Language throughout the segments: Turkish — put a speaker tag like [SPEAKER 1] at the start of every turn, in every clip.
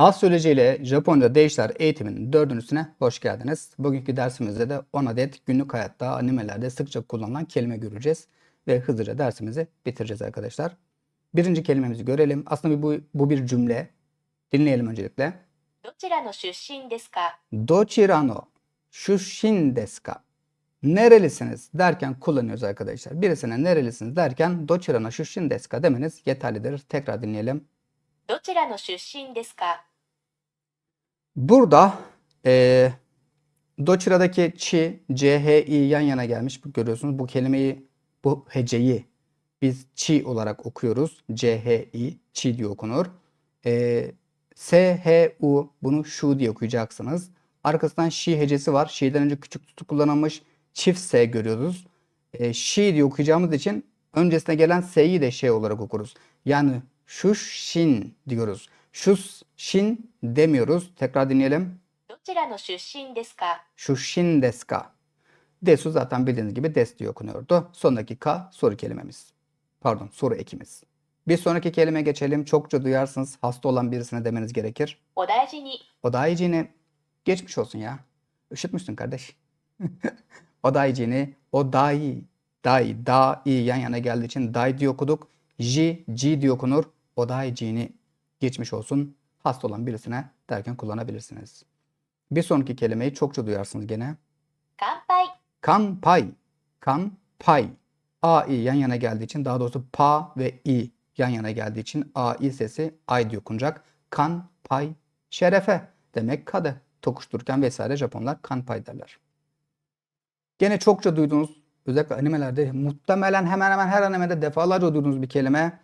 [SPEAKER 1] Az süreciyle Japonya'da Değişler eğitiminin dördüncüsüne hoş geldiniz. Bugünkü dersimizde de 10 adet günlük hayatta animelerde sıkça kullanılan kelime göreceğiz ve hızlıca dersimizi bitireceğiz arkadaşlar. Birinci kelimemizi görelim. Aslında bu, bu bir cümle. Dinleyelim öncelikle.
[SPEAKER 2] Dochirano shushin
[SPEAKER 1] desu shushin desu ka? Nerelisiniz derken kullanıyoruz arkadaşlar. Birisine nerelisiniz derken dochirano shushin desu ka demeniz yeterlidir. Tekrar dinleyelim.
[SPEAKER 2] Dochirano shushin desu?
[SPEAKER 1] Burada eee Doçira'daki çi, CHI yan yana gelmiş. Görüyorsunuz bu kelimeyi, bu heceyi biz çi olarak okuyoruz. CHI, çi diye okunur. Eee SHU bunu şu diye okuyacaksınız. Arkasından şi hecesi var. Şi'den önce küçük tutu kullanılmış. Çift S görüyoruz. Eee şi diye okuyacağımız için öncesine gelen S'yi de şey olarak okuruz. Yani şuşin diyoruz. Şushin demiyoruz. Tekrar dinleyelim.
[SPEAKER 2] Dochira no shushin desu ka?
[SPEAKER 1] Shushin desu ka? Desu zaten bildiğiniz gibi des diye okunuyordu. Sondaki ka soru kelimemiz. Pardon soru ekimiz. Bir sonraki kelime geçelim. Çokça duyarsınız. Hasta olan birisine demeniz gerekir.
[SPEAKER 2] Odaijini.
[SPEAKER 1] Odaijini. Geçmiş olsun ya. Üşütmüşsün kardeş. odaijini. Odai. Dai. Da. i yan yana geldiği için dai diye okuduk. Ji. Ji diye okunur. Odaijini geçmiş olsun. Hasta olan birisine derken kullanabilirsiniz. Bir sonraki kelimeyi çokça duyarsınız gene.
[SPEAKER 2] 乾杯
[SPEAKER 1] Kanpai. Kanpai. A, i yan yana geldiği için daha doğrusu pa ve i yan yana geldiği için a, i sesi ay diye okunacak. Kanpai. Şerefe demek kadı. Tokuştururken vesaire Japonlar kanpai derler. Gene çokça duyduğunuz özellikle animelerde muhtemelen hemen hemen her animede defalarca duyduğunuz bir kelime.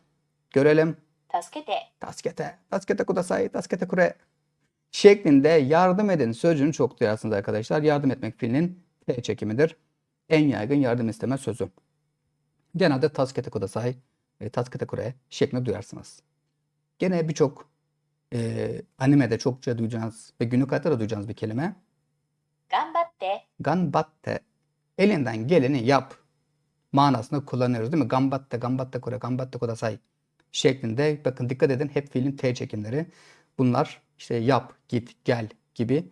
[SPEAKER 1] Görelim.
[SPEAKER 2] 助けて
[SPEAKER 1] Taskete, taskete kudasai, taskete kure şeklinde yardım edin sözcüğünü çok duyarsınız arkadaşlar. Yardım etmek fiilinin T çekimidir. En yaygın yardım isteme sözü. Genelde taskete kudasai, e, taskete kure şeklinde duyarsınız. Gene birçok e, animede çokça duyacağınız ve günlük hayatta da duyacağınız bir kelime.
[SPEAKER 2] 頑張って
[SPEAKER 1] Ganbatte. Elinden geleni yap manasında kullanıyoruz değil mi? Gambatte, gambatte kure, gambatte kudasai şeklinde. Bakın dikkat edin hep fiilin T çekimleri. Bunlar işte yap, git, gel gibi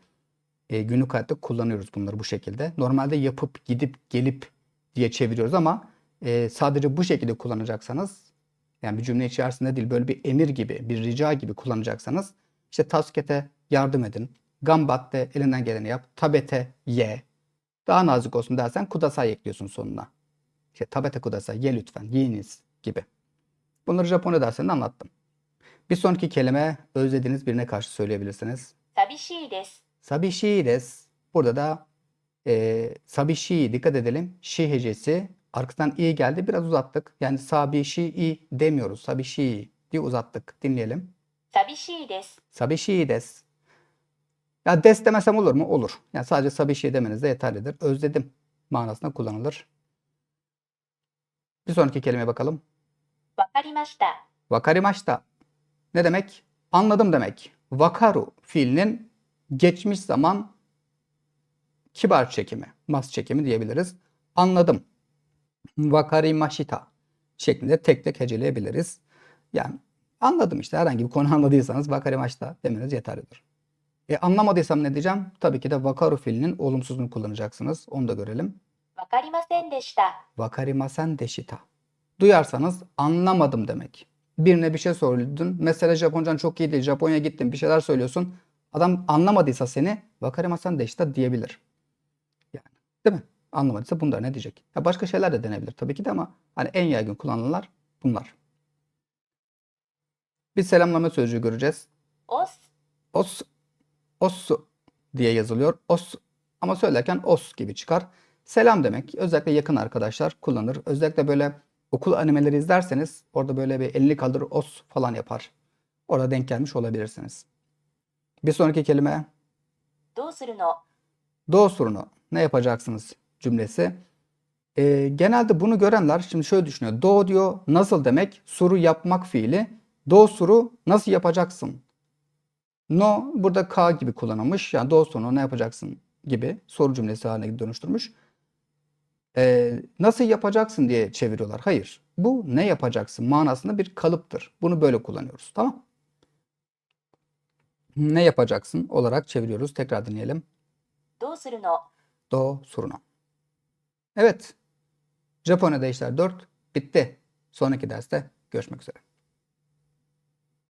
[SPEAKER 1] e, günlük hayatta kullanıyoruz bunları bu şekilde. Normalde yapıp, gidip, gelip diye çeviriyoruz ama e, sadece bu şekilde kullanacaksanız yani bir cümle içerisinde değil böyle bir emir gibi, bir rica gibi kullanacaksanız işte taskete yardım edin. Gambatte elinden geleni yap. Tabete ye. Daha nazik olsun dersen kudasai ekliyorsun sonuna. İşte tabete kudasai ye lütfen yiyiniz gibi. Bunları Japonya dersinde anlattım. Bir sonraki kelime özlediğiniz birine karşı söyleyebilirsiniz.
[SPEAKER 2] Sabishii desu.
[SPEAKER 1] Sabishii desu. Burada da e, sabishii dikkat edelim. Şi hecesi arkasından i geldi biraz uzattık. Yani sabishii demiyoruz. Sabishii diye uzattık. Dinleyelim.
[SPEAKER 2] Sabishii desu.
[SPEAKER 1] Sabishii desu. Ya des demesem olur mu? Olur. Yani sadece sabishii demeniz de yeterlidir. Özledim manasında kullanılır. Bir sonraki kelimeye bakalım. Vakarimashita. Ne demek? Anladım demek. Vakaru fiilinin geçmiş zaman kibar çekimi, mas çekimi diyebiliriz. Anladım. Vakarimashita şeklinde tek tek heceleyebiliriz. Yani anladım işte herhangi bir konu anladıysanız vakarimashita demeniz yeterlidir. E, anlamadıysam ne diyeceğim? Tabii ki de vakaru fiilinin olumsuzunu kullanacaksınız. Onu da görelim.
[SPEAKER 2] Vakarimasen deşita.
[SPEAKER 1] Vakarimasen deşita. Duyarsanız anlamadım demek. Birine bir şey söyledin. Mesela Japoncan çok iyi değil. Japonya'ya gittin bir şeyler söylüyorsun. Adam anlamadıysa seni vakarimasen deşita diyebilir. Yani değil mi? Anlamadıysa bunlar ne diyecek? Ya başka şeyler de denebilir tabii ki de ama hani en yaygın kullanılanlar bunlar. Bir selamlama sözcüğü göreceğiz.
[SPEAKER 2] おす
[SPEAKER 1] Os, osu diye yazılıyor. Os ama söylerken os gibi çıkar. Selam demek. Özellikle yakın arkadaşlar kullanır. Özellikle böyle okul animeleri izlerseniz orada böyle bir elini kaldır os falan yapar. Orada denk gelmiş olabilirsiniz. Bir sonraki kelime. Dosurunu. Dosurunu. Ne yapacaksınız cümlesi. E, genelde bunu görenler şimdi şöyle düşünüyor. Do diyor nasıl demek? Suru yapmak fiili. Do nasıl yapacaksın? No burada k gibi kullanılmış. Yani do ne yapacaksın gibi soru cümlesi haline dönüştürmüş e, nasıl yapacaksın diye çeviriyorlar. Hayır. Bu ne yapacaksın manasında bir kalıptır. Bunu böyle kullanıyoruz. Tamam. Ne yapacaksın olarak çeviriyoruz. Tekrar dinleyelim.
[SPEAKER 2] Do suruno.
[SPEAKER 1] Do suruno. Evet. Japonya'da işler 4 bitti. Sonraki derste görüşmek üzere.